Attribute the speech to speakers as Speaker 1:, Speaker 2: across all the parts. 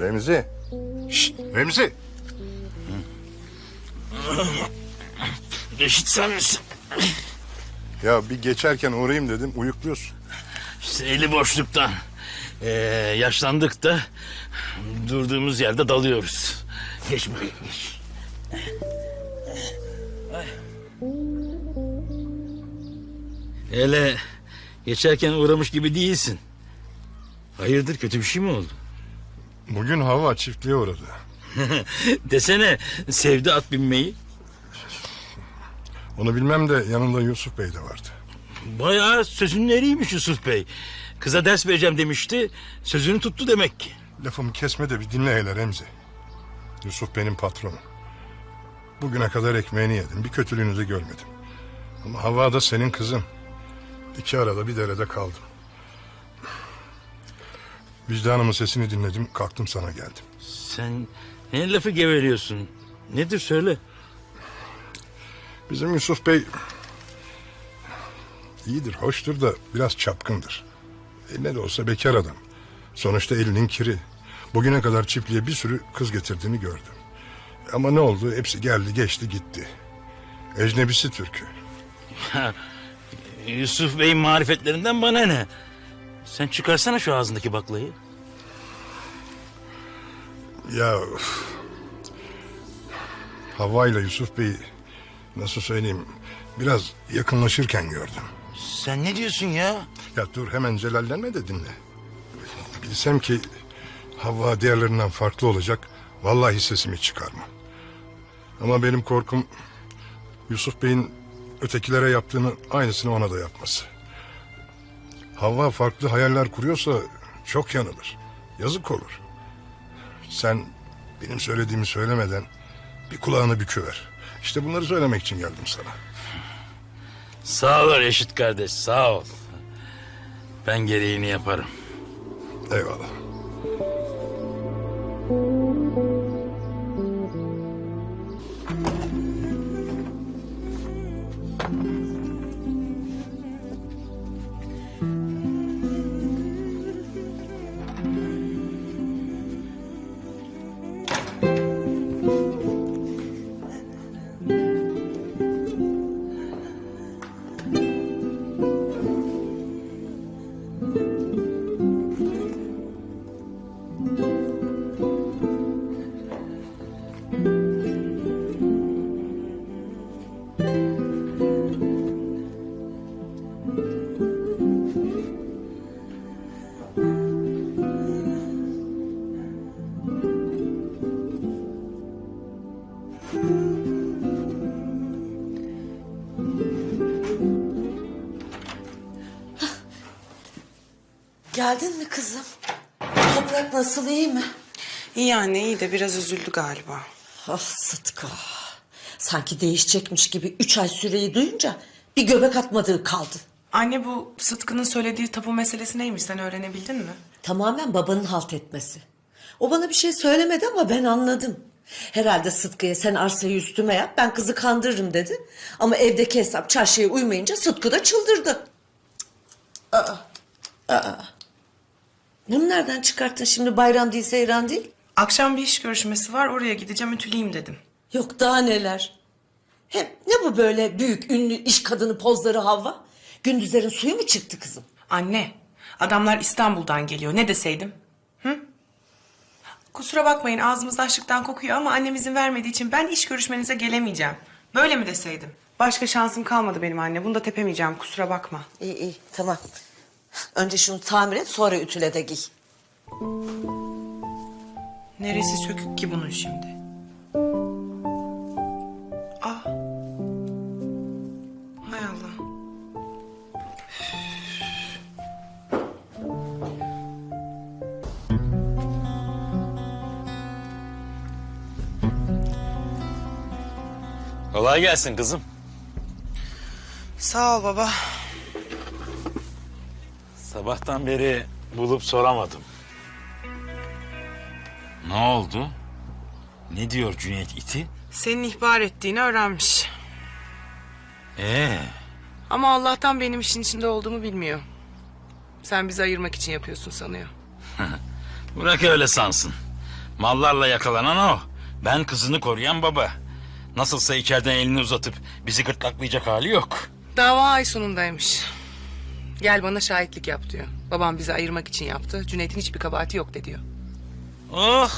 Speaker 1: Remzi. Şşt, Remzi.
Speaker 2: Reşit sen misin?
Speaker 1: Ya bir geçerken uğrayayım dedim uyukluyorsun.
Speaker 2: İşte eli boşluktan. Ee, yaşlandık da durduğumuz yerde dalıyoruz. Geç bakayım geç. Hele geçerken uğramış gibi değilsin. Hayırdır kötü bir şey mi oldu?
Speaker 1: Bugün hava çiftliğe uğradı.
Speaker 2: Desene sevdi at binmeyi.
Speaker 1: Onu bilmem de yanında Yusuf Bey de vardı.
Speaker 2: Bayağı sözünün eriymiş Yusuf Bey. Kıza ders vereceğim demişti. Sözünü tuttu demek ki.
Speaker 1: Lafımı kesme de bir dinle hele Remzi. Yusuf benim patronum. Bugüne kadar ekmeğini yedim. Bir kötülüğünü de görmedim. Ama Havva da senin kızın. İki arada bir derede kaldım. Vicdanımın sesini dinledim. Kalktım sana geldim.
Speaker 2: Sen ne lafı geveliyorsun? Nedir söyle.
Speaker 1: Bizim Yusuf Bey iyidir, hoştur da biraz çapkındır. E ne de olsa bekar adam. Sonuçta elinin kiri. Bugüne kadar çiftliğe bir sürü kız getirdiğini gördüm. Ama ne oldu? Hepsi geldi, geçti, gitti. Ecnebisi Türk'ü.
Speaker 2: Yusuf Bey'in marifetlerinden bana ne? Sen çıkarsana şu ağzındaki baklayı.
Speaker 1: Ya üf. Havva ile Yusuf Bey'i nasıl söyleyeyim biraz yakınlaşırken gördüm.
Speaker 2: Sen ne diyorsun ya?
Speaker 1: Ya dur hemen celallenme de dinle. Bilsem ki Havva diğerlerinden farklı olacak. Vallahi sesimi çıkarmam. Ama benim korkum Yusuf Bey'in ötekilere yaptığını aynısını ona da yapması. Havva farklı hayaller kuruyorsa çok yanılır. Yazık olur. Sen benim söylediğimi söylemeden bir kulağını büküver. İşte bunları söylemek için geldim sana.
Speaker 2: Sağ ol Reşit kardeş sağ ol. Ben gereğini yaparım.
Speaker 1: Eyvallah.
Speaker 3: Geldin mi kızım? Toprak nasıl iyi mi?
Speaker 4: İyi anne iyi de biraz üzüldü galiba.
Speaker 3: Ah Sıtkı. Sanki değişecekmiş gibi üç ay süreyi duyunca bir göbek atmadığı kaldı.
Speaker 4: Anne bu Sıtkı'nın söylediği tapu meselesi neymiş sen öğrenebildin mi?
Speaker 3: Tamamen babanın halt etmesi. O bana bir şey söylemedi ama ben anladım. Herhalde Sıtkı'ya sen arsayı üstüme yap ben kızı kandırırım dedi. Ama evdeki hesap çarşıya uymayınca Sıtkı da çıldırdı. Aa, aa. Bunu nereden çıkarttın şimdi bayram değil seyran değil?
Speaker 4: Akşam bir iş görüşmesi var oraya gideceğim ütüleyeyim dedim.
Speaker 3: Yok daha neler. Hem ne bu böyle büyük ünlü iş kadını pozları Havva? Gündüzlerin suyu mu çıktı kızım?
Speaker 4: Anne adamlar İstanbul'dan geliyor ne deseydim? Hı? Kusura bakmayın ağzımız açlıktan kokuyor ama annem izin vermediği için ben iş görüşmenize gelemeyeceğim. Böyle mi deseydim? Başka şansım kalmadı benim anne. Bunu da tepemeyeceğim kusura bakma.
Speaker 3: İyi iyi tamam. Önce şunu tamir et sonra ütüle de giy.
Speaker 4: Neresi sökük ki bunun şimdi? Ah. Hay Allah.
Speaker 2: Kolay gelsin kızım.
Speaker 4: Sağ ol baba.
Speaker 2: Sabahtan beri bulup soramadım. Ne oldu? Ne diyor Cüneyt iti?
Speaker 4: Senin ihbar ettiğini öğrenmiş.
Speaker 2: Ee,
Speaker 4: Ama Allah'tan benim işin içinde olduğumu bilmiyor. Sen bizi ayırmak için yapıyorsun sanıyor.
Speaker 2: Bırak öyle sansın. Mallarla yakalanan o. Ben kızını koruyan baba. Nasılsa içeriden elini uzatıp bizi gırtlaklayacak hali yok.
Speaker 4: Dava ay sonundaymış. Gel bana şahitlik yap diyor. Babam bizi ayırmak için yaptı. Cüneyt'in hiçbir kabahati yok de diyor.
Speaker 2: Oh!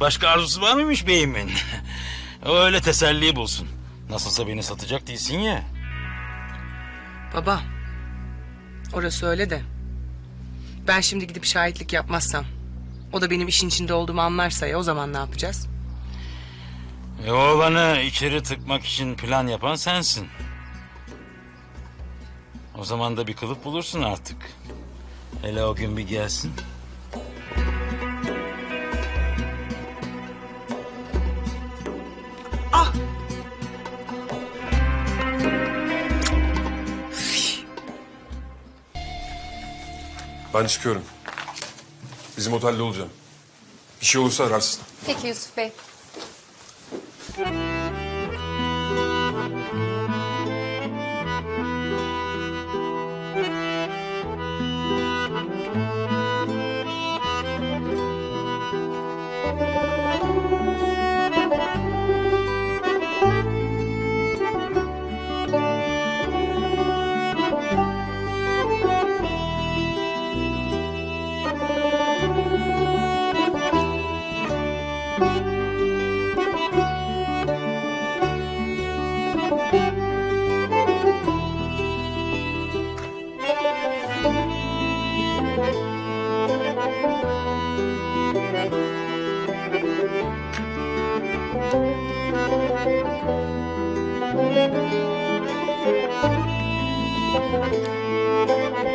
Speaker 2: Başka arzusu var mıymış beyimin? öyle teselli bulsun. Nasılsa beni satacak değilsin ya.
Speaker 4: Baba. Orası öyle de. Ben şimdi gidip şahitlik yapmazsam. O da benim işin içinde olduğumu anlarsa ya o zaman ne yapacağız?
Speaker 2: E, oğlanı içeri tıkmak için plan yapan sensin. O zaman da bir kılıf bulursun artık. Hele o gün bir gelsin.
Speaker 5: Ben çıkıyorum. Bizim otelde olacağım. Bir şey olursa ararsın.
Speaker 6: Peki Yusuf Bey.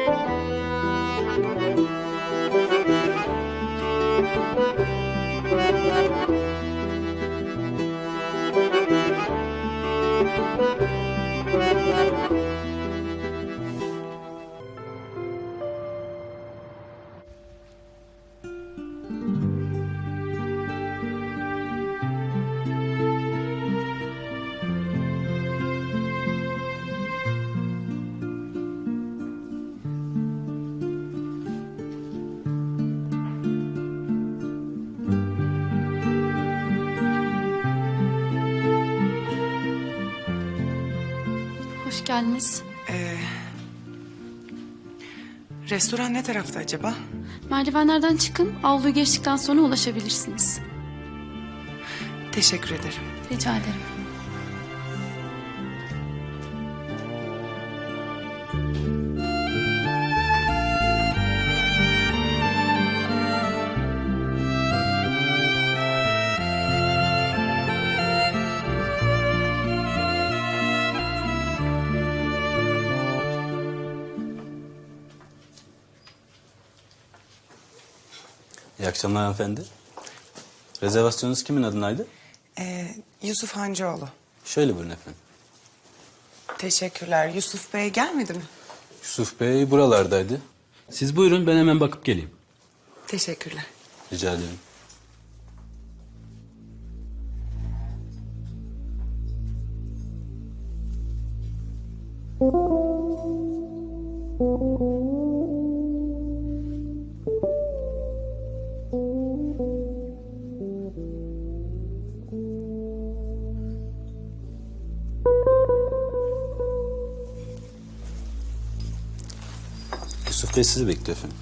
Speaker 7: Hoş geldiniz.
Speaker 4: Restoran ne tarafta acaba?
Speaker 7: Merdivenlerden çıkın, avluyu geçtikten sonra ulaşabilirsiniz.
Speaker 4: Teşekkür ederim.
Speaker 7: Rica ederim.
Speaker 8: İyi akşamlar hanımefendi. Rezervasyonunuz kimin adınaydı?
Speaker 4: Ee, Yusuf Hancıoğlu.
Speaker 8: Şöyle buyurun efendim.
Speaker 4: Teşekkürler. Yusuf Bey gelmedi mi?
Speaker 8: Yusuf Bey buralardaydı. Siz buyurun ben hemen bakıp geleyim.
Speaker 4: Teşekkürler.
Speaker 8: Rica ederim. Yusuf Bey sizi bekliyor efendim.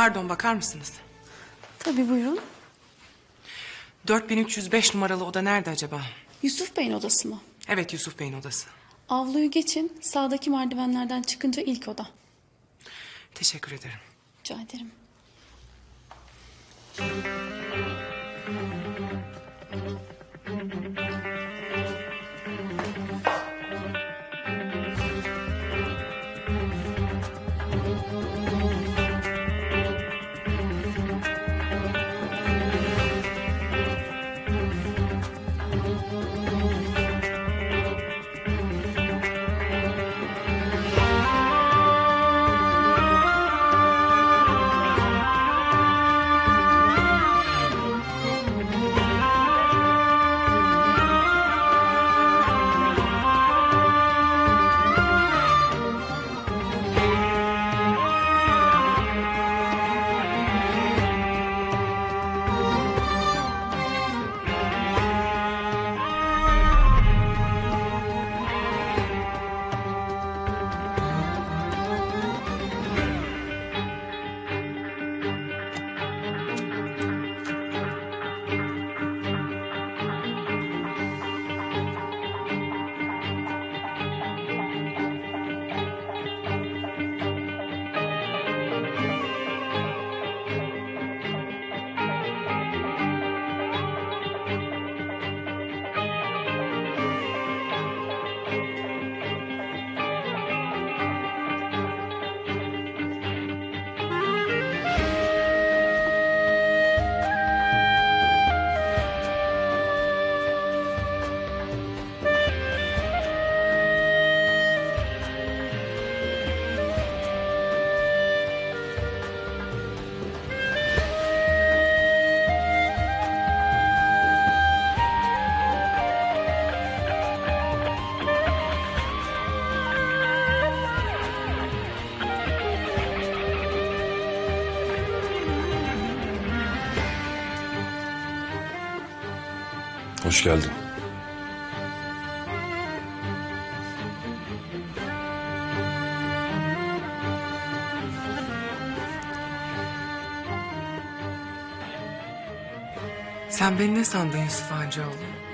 Speaker 4: Pardon bakar mısınız?
Speaker 7: Tabii buyurun.
Speaker 4: 4305 numaralı oda nerede acaba?
Speaker 7: Yusuf Bey'in odası mı?
Speaker 4: Evet Yusuf Bey'in odası.
Speaker 7: Avluyu geçin. Sağdaki merdivenlerden çıkınca ilk oda.
Speaker 4: Teşekkür ederim.
Speaker 7: Rica ederim.
Speaker 5: Hoş geldin.
Speaker 4: Sen beni ne sandın Yusuf Hancıoğlu?